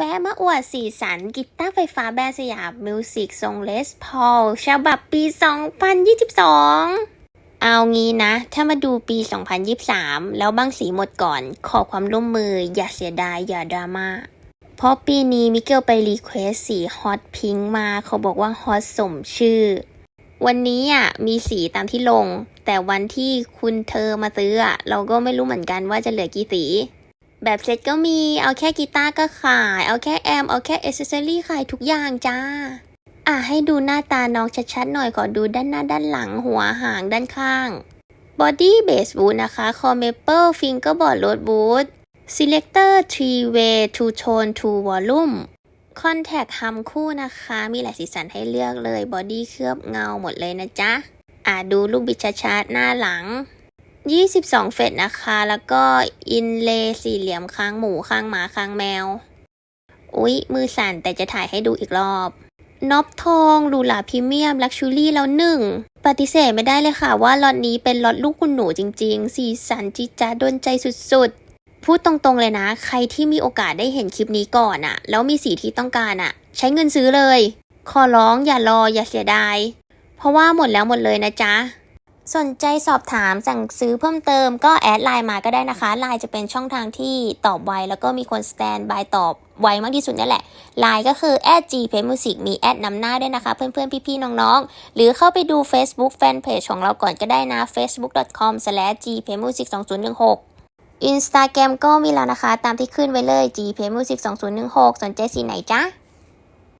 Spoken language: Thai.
แวะมาอวดสีสันกีตาร์ไฟฟ้าแบรนด์สยามมิวสิกทรงเลสพอลฉบับปี 2022 เอางี้นะ ถ้ามาดูปี 2023 แล้วบางสีหมดก่อน ขอความร่วมมือ อย่าเสียดาย อย่าดราม่า เพราะปีนี้มิเกลไปรีเควสสีฮอตพิงค์มา เขาบอกว่าฮอตสมชื่อ วันนี้อะมีสีตามที่ลง แต่วันที่คุณเธอมาซื้ออะเราก็ไม่รู้เหมือนกันว่าจะเหลือกี่สี แบบเซ็ตก็มี เอาแค่กีตาร์ก็ขาย เอาแค่แอม เอาแค่เอเซอรี่ขายทุกอย่างจ้า อะให้ดูหน้าตาน้องชัดๆหน่อยขอดูด้านหน้าด้านหลังหัวหางด้านข้าง Body Base Boot นะคะ Core Maple Fingerboard Road Boot Selector 3 Way Two Tone Two Volume Contact ทำคู่นะคะ มีหลายสีสันให้เลือกเลย Body เคลือบเงาหมดเลยนะจ๊ะ อะดูลูกบิดชัดๆหน้าหลัง 22 เฟตนะคะ แล้วก็อินเลสี่เหลี่ยมข้างหมูข้างหมาข้างแมว อุ๊ย มือสั่นแต่จะถ่ายให้ดูอีกรอบน็อบทองหรูหราพรีเมียม ลักชูรี่แล้วหนึ่ง ปฏิเสธไม่ได้เลยค่ะว่าล็อตนี้เป็นล็อตลูกคุณหนูจริงๆ สีสันจิจ้าโดนใจสุดๆ พูดตรงๆเลยนะ ใครที่มีโอกาสได้เห็นคลิปนี้ก่อนอะแล้วมีสีที่ต้องการอะใช้เงินซื้อเลย ขอร้องอย่ารออย่าเสียดาย เพราะว่าหมดแล้วหมดเลยนะจ๊ะ สนใจสอบถามสั่งซื้อเพิ่มเติมก็แอดไลน์มาก็ได้นะคะไลน์จะเป็นช่องทางที่ตอบไวแล้วก็มีคนสแตนบายตอบไวมากที่สุดนี่แหละไลน์ก็คือ g p m u s i c มีแอดนำหน้าด้วยนะคะ เพื่อนๆ พี่ๆ น้องๆ หรือเข้าไปดู Facebook Fanpage ของเราก่อนก็ได้นะ facebook.com/gpmusic 2016 Instagram ก็มีแล้วนะคะ ตามที่ขึ้นไว้เลย gpmusic 2016 สนใจสีไหนจ๊ะ